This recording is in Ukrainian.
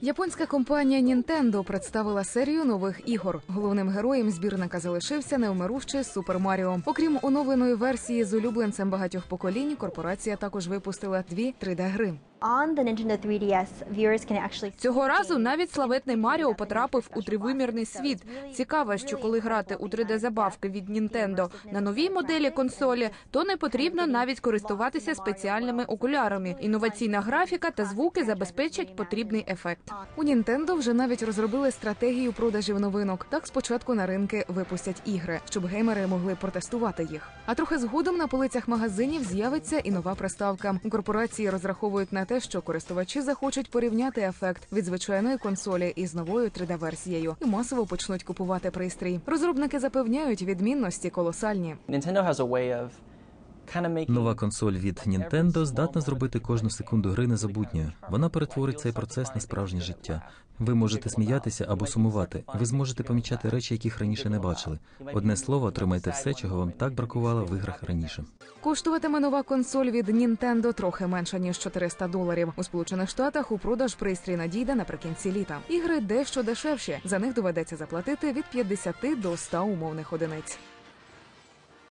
Японська компанія Nintendo представила серію нових ігор. Головним героєм збірника залишився невмирущий Супер Маріо. Окрім оновленої версії з улюбленцем багатьох поколінь, корпорація також випустила дві 3D-гри. On the Nintendo 3DS, viewers can actually Цього разу навіть славетний Маріо потрапив у тривимірний світ. Цікаво, що коли грати у 3D-забавки від Nintendo на новій моделі консолі, то не потрібно навіть користуватися спеціальними окулярами. Інноваційна графіка та звуки забезпечать потрібний ефект. У Nintendo вже навіть розробили стратегію продажів новинок. Так спочатку на ринки випустять ігри, щоб геймери могли протестувати їх. А трохи згодом на полицях магазинів з'явиться і нова приставка. У корпорації розраховують на те, що користувачі захочуть порівняти ефект від звичайної консолі із новою 3D-версією і масово почнуть купувати пристрій. Розробники запевняють, відмінності колосальні. Nintendo has a way of Нова консоль від Nintendo здатна зробити кожну секунду гри незабутньою. Вона перетворить цей процес на справжнє життя. Ви можете сміятися або сумувати. Ви зможете помічати речі, яких раніше не бачили. Одне слово, отримайте все, чого вам так бракувало в іграх раніше. Коштуватиме нова консоль від Nintendo трохи менше ніж 400 доларів. У Сполучених Штатах у продаж пристрій надійде наприкінці літа. Ігри дещо дешевші. За них доведеться заплатити від 50 до 100 умовних одиниць.